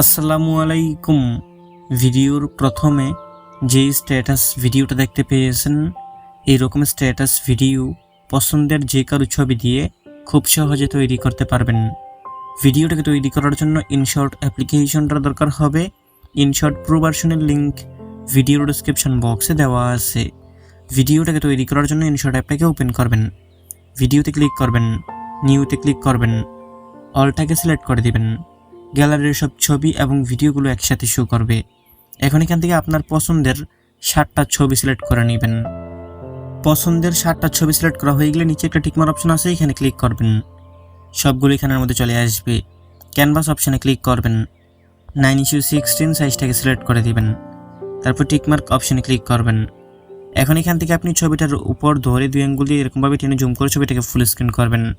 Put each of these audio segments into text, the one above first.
আসসালামু আলাইকুম। ভিডিওর প্রথমে যে স্ট্যাটাস ভিডিওটা দেখতে পেয়েছেন এইরকম স্ট্যাটাস ভিডিও পছন্দের যে কারও ছবি দিয়ে খুব সহজে তৈরি করতে পারবেন। ভিডিওটাকে তৈরি করার জন্য ইনশর্ট অ্যাপ্লিকেশনটার দরকার হবে। ইনশর্ট প্রো ভার্সনের লিঙ্ক ভিডিও ডিসক্রিপশন বক্সে দেওয়া আছে। ভিডিওটাকে তৈরি করার জন্য ইনশর্ট অ্যাপটাকে ওপেন করবেন। ভিডিওতে ক্লিক করবেন নিউতে ক্লিক করবেন। অলটাকে সিলেক্ট করে দিবেন। গ্যালারির সব ছবি এবং ভিডিওগুলো একসাথে শো করবে। এখন এখান থেকে আপনার পছন্দের ষাটটা ছবি সিলেক্ট করে নেবেন। পছন্দের ষাটটা ছবি সিলেক্ট করা হয়ে গেলে নিচে একটা টিকমার অপশন আছে, এখানে ক্লিক করবেন। সবগুলো এখানের মধ্যে চলে আসবে। ক্যানভাস অপশানে ক্লিক করবেন। নাইন ইস্যু সিক্সটিন সাইজটাকে সিলেক্ট করে দিবেন। তারপর টিকমার্ক অপশানে ক্লিক করবেন। এখন এখান থেকে আপনি ছবিটার উপর ধরে দুই আঙ্গুল দিয়ে এরকমভাবে টেনে জুম করে ছবিটাকে ফুল স্ক্রিন করবেন।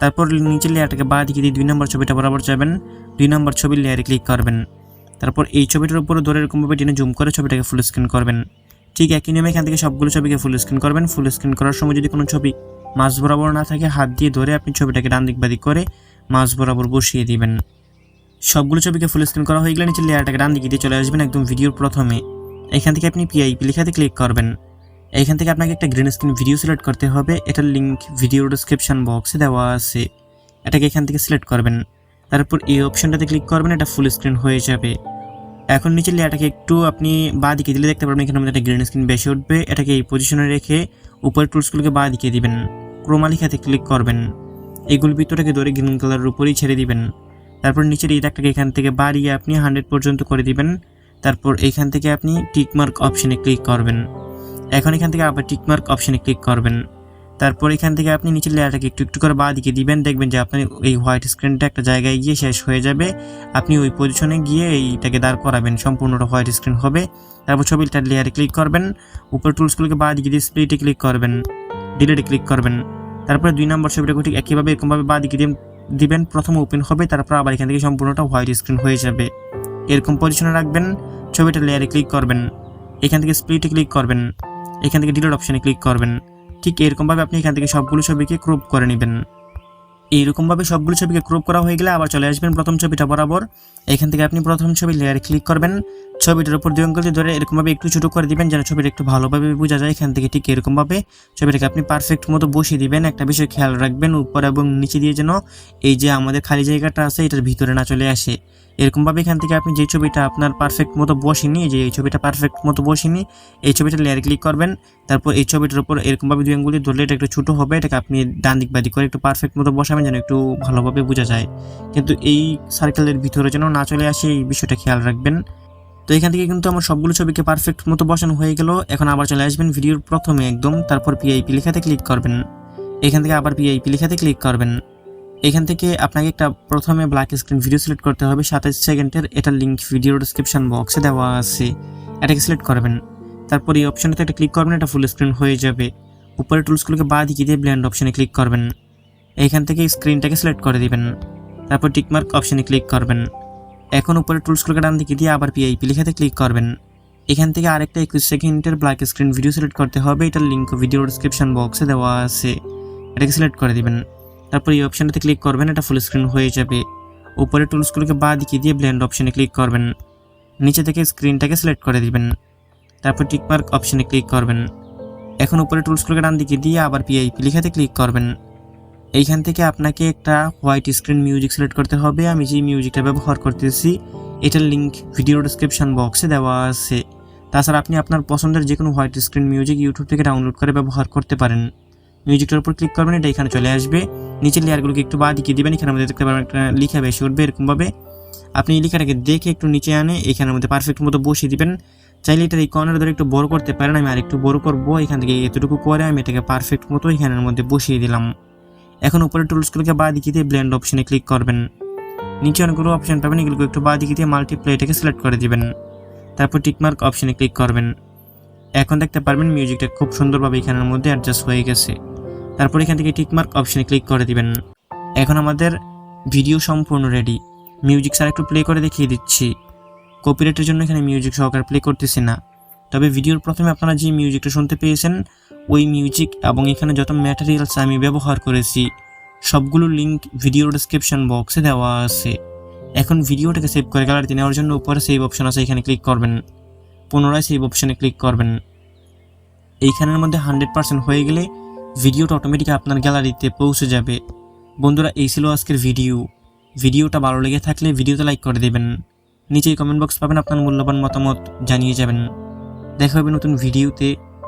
তারপর নিচের লেয়ারটাকে বা দিকে দিয়ে দুই নম্বর ছবিটা বরাবর যাবেন। দুই নম্বর ছবির লেয়ারে ক্লিক করবেন। তারপর এই ছবিটার উপরে ধরে এরকমভাবে টেনে জুম করে ছবিটাকে ফুল স্ক্রিন করবেন। ঠিক একই নিয়মে এখান থেকে সবগুলো ছবিকে ফুল স্ক্রিন করবেন। ফুল স্ক্রিন করার সময় যদি কোনো ছবি মাঝ বরাবর না থাকে, হাত দিয়ে ধরে আপনি ছবিটাকে ডান দিক বাদিক করে মাঝ বরাবর বসিয়ে দিবেন। সবগুলো ছবিকে ফুল স্ক্রিন করা হয়ে গেলে নিচের লেয়ারটাকে ডান দিকে দিয়ে চলে আসবেন একদম ভিডিওর প্রথমে। এখান থেকে আপনি পিআইপি লেখাতে ক্লিক করবেন। এখান থেকে আপনাকে একটা গ্রিন স্ক্রিন ভিডিও সিলেক্ট করতে হবে। এটার লিঙ্ক ভিডিও ডিসক্রিপশন বক্সে দেওয়া আছে। এটাকে এখান থেকে সিলেক্ট করবেন। তারপর এই অপশনটাতে ক্লিক করবেন, এটা ফুল স্ক্রিন হয়ে যাবে। এখন নিচে লেয়ারটাকে একটু আপনি বা দিকে দিলে দেখতে পারবেন, এখানে একটা গ্রিন স্ক্রিন বেশি উঠবে। এটাকে এই পজিশনে রেখে উপরের টুলসগুলোকে বা দিকে দিবেন। ক্রোমা লেখাতে ক্লিক করবেন। এগুলো ভিতরটাকে ধরে গ্রিন কালারের উপরেই ছেড়ে দিবেন। তারপর নিচের এই দাগটাকে এখান থেকে বাড়িয়ে আপনি হান্ড্রেড পর্যন্ত করে দিবেন। তারপর এইখান থেকে আপনি টিকমার্ক অপশনে ক্লিক করবেন। এখন এখান থেকে আবার টিকমার্ক অপশানে ক্লিক করবেন। তারপর এখান থেকে আপনি নিচের লেয়ারটাকে একটু একটু করে বাঁ দিকে দিবেন, দেখবেন যে আপনি এই হোয়াইট স্ক্রিনটা একটা জায়গায় গিয়ে শেষ হয়ে যাবে। আপনি ওই পজিশনে গিয়ে এইটাকে দাঁড় করাবেন, সম্পূর্ণটা হোয়াইট স্ক্রিন হবে। তারপর ছবিটার লেয়ারে ক্লিক করবেন, উপর টুলসগুলোকে বাঁ দিকে দিয়ে স্প্লিটে ক্লিক করবেন ডিলেটে ক্লিক করবেন। তারপরে দুই নম্বর ছবিটাকে ঠিক একইভাবে, এরকমভাবে বাঁ দিকে দিবেন, প্রথম ওপেন হবে, তারপর আবার এখান থেকে সম্পূর্ণটা হোয়াইট স্ক্রিন হয়ে যাবে। এরকম পজিশনে রাখবেন, ছবিটার লেয়ারে ক্লিক করবেন, এখান থেকে স্প্লিটে ক্লিক করবেন। এখান থেকে ডিলিট অপশানে ক্লিক করবেন। ঠিক এরকমভাবে আপনি এখান থেকে সবগুলো ছবিকে ক্রপ করে নেবেন। এইরকমভাবে সবগুলো ছবিকে ক্রপ করা হয়ে গেলে আবার চলে আসবেন প্রথম ছবিটা বরাবর। এখান থেকে আপনি প্রথম ছবি লেয়ারে ক্লিক করবেন। ছবিটার উপর দুই অঙ্গুল ধরে এরকমভাবে একটু ছোটো করে দিবেন যেন ছবিটা একটু ভালোভাবে বোঝা যায়, এখান থেকে ঠিক এরকমভাবে ছবিটাকে আপনি পারফেক্ট মতো বসিয়ে দিবেন। একটা বিষয় খেয়াল রাখবেন, উপর এবং নিচে দিয়ে যেন এই যে আমাদের খালি জায়গাটা আছে, এটার ভিতরে না চলে আসে। এরকমভাবে এখান থেকে আপনি যে ছবিটা আপনার পারফেক্ট মতো বসেনি, যে এই ছবিটা পারফেক্ট মতো বসেনি, এই ছবিটা লেয়ার ক্লিক করবেন। তারপর এই ছবিটার উপর এরকমভাবে দুই আঙ্গুলি ধরলে এটা একটু ছোটো হবে, এটাকে আপনি ডান দিক বাদিক করে একটু পারফেক্ট মতো বসাবেন যেন একটু ভালোভাবে বোঝা যায়। কিন্তু এই সার্কেলের ভিতরে যেন না চলে আসে, এই বিষয়টা খেয়াল রাখবেন। তো এখান থেকে কিন্তু আমার সবগুলো ছবিকে পারফেক্ট মতো বসানো হয়ে গেল। এখন আবার চলে আসবেন ভিডিওর প্রথমে একদম, তারপর পিআইপি লেখাতে ক্লিক করবেন। এখান থেকে আবার পিআইপি লেখাতে ক্লিক করবেন। এখান থেকে আপনাকে একটা প্রথমে ব্ল্যাক স্ক্রিন ভিডিও সিলেক্ট করতে হবে, সাতাশ সেকেন্ডের। এটার লিঙ্ক ভিডিও ডিসক্রিপশন বক্সে দেওয়া আছে। এটাকে সিলেক্ট করবেন। তারপর এই অপশনটাতে একটা ক্লিক করবেন, এটা ফুল স্ক্রিন হয়ে যাবে। উপরে টুলসগুলোকে বা দিকে দিয়ে ব্ল্যান্ড অপশনে ক্লিক করবেন। এখান থেকে স্ক্রিনটাকে সিলেক্ট করে দিবেন। তারপর টিকমার্ক অপশনে ক্লিক করবেন। এখন উপরে টুলস টুলসগুলোকে ডান দিকে দিয়ে আবার পিআইপি লেখাতে ক্লিক করবেন। এখান থেকে আরেকটা একুশ সেকেন্ডের ব্ল্যাক স্ক্রিন ভিডিও সিলেক্ট করতে হবে। এটার লিঙ্ক ভিডিও ডিসক্রিপশন বক্সে দেওয়া আছে। এটাকে সিলেক্ট করে দিবেন। তারপর এই অপশানটাতে ক্লিক করবেন, এটা ফুল স্ক্রিন হয়ে যাবে। উপরে টুলসগুলোকে বা দিকে দিয়ে ব্ল্যান্ড অপশানে ক্লিক করবেন। নিচে থেকে স্ক্রিনটাকে সিলেক্ট করে দিবেন। তারপর টিকমার্ক অপশানে ক্লিক করবেন। এখন উপরে টুলসগুলোকে ডান দিকে দিয়ে আবার পিআইপি লেখাতে ক্লিক করবেন। এইখান থেকে আপনাকে একটা হোয়াইট স্ক্রিন মিউজিক সিলেক্ট করতে হবে। আমি যে মিউজিকটা ব্যবহার করতেছি, এটার লিঙ্ক ভিডিও ডিসক্রিপশন বক্সে দেওয়া আছে। তাছাড়া আপনি আপনার পছন্দের যে কোনো হোয়াইট স্ক্রিন মিউজিক ইউটিউব থেকে ডাউনলোড করে ব্যবহার করতে পারেন। মিউজিকটার উপর ক্লিক করবেন, এটা এখানে চলে আসবে। নিচের লেয়ারগুলোকে একটু বা দিকে দেবেন, এখানে মধ্যে দেখতে পারবেন একটা লিখা বেশি উঠবে এরকমভাবে আপনি এই লেখাটাকে দেখে একটু নিচে আনে, এখানের মধ্যে পারফেক্ট মতো বসিয়ে দিবেন। চাইলে এটার এই কর্নার ধরে একটু বড় করতে পারেন, আমি আর একটু বড় করব, এখান থেকে এতটুকু করে আমি এটাকে পারফেক্ট মতো এখানের মধ্যে বসিয়ে দিলাম। এখন উপরে টুলসগুলোকে বা দিকে দিয়ে ব্লেন্ড অপশনে ক্লিক করবেন। নিচে অনেকগুলো অপশন পাবেন, এগুলোকে একটু বা দিকে দিয়ে মাল্টিপ্লাই এটাকে সিলেক্ট করে দিবেন। তারপর টিকমার্ক অপশনে ক্লিক করবেন। এখন দেখতে পারবেন মিউজিকটা খুব সুন্দরভাবে এখানের মধ্যে অ্যাডজাস্ট হয়ে গেছে। তারপর এখান থেকে টিকমার্ক অপশনে ক্লিক করে দিবেন। এখন আমাদের ভিডিও সম্পূর্ণ রেডি মিউজিক স্যার একটু প্লে করে দেখিয়ে দিচ্ছি। কপিরাইটের জন্য এখানে মিউজিক সহকারে প্লে করতেছি না। তবে ভিডিওর প্রথমে আপনারা যে মিউজিকটা শুনতে পেয়েছেন ওই মিউজিক এবং এখানে যত ম্যাটেরিয়ালস আমি ব্যবহার করেছি, সবগুলো লিঙ্ক ভিডিও ডিসক্রিপশন বক্সে দেওয়া আছে। এখন ভিডিওটাকে সেভ করে গ্যালারিতে নেওয়ার জন্য উপরে সেভ অপশন আছে, এখানে ক্লিক করবেন। পুনরায় সেভ অপশনে ক্লিক করবেন। এইখানের মধ্যে হান্ড্রেড পার্সেন্ট হয়ে গেলে ভিডিওটা অটোমেটিক আপনার গ্যালারিতে পৌঁছে যাবে। বন্ধুরা, এই ছিল আজকের ভিডিও ভিডিওটা ভালো লেগে থাকলে ভিডিওতে লাইক করে দেবেন। নিচেই কমেন্ট বক্স পাবেন আপনার মূল্যবান মতামত জানিয়ে যাবেন। দেখা হবে নতুন ভিডিওতে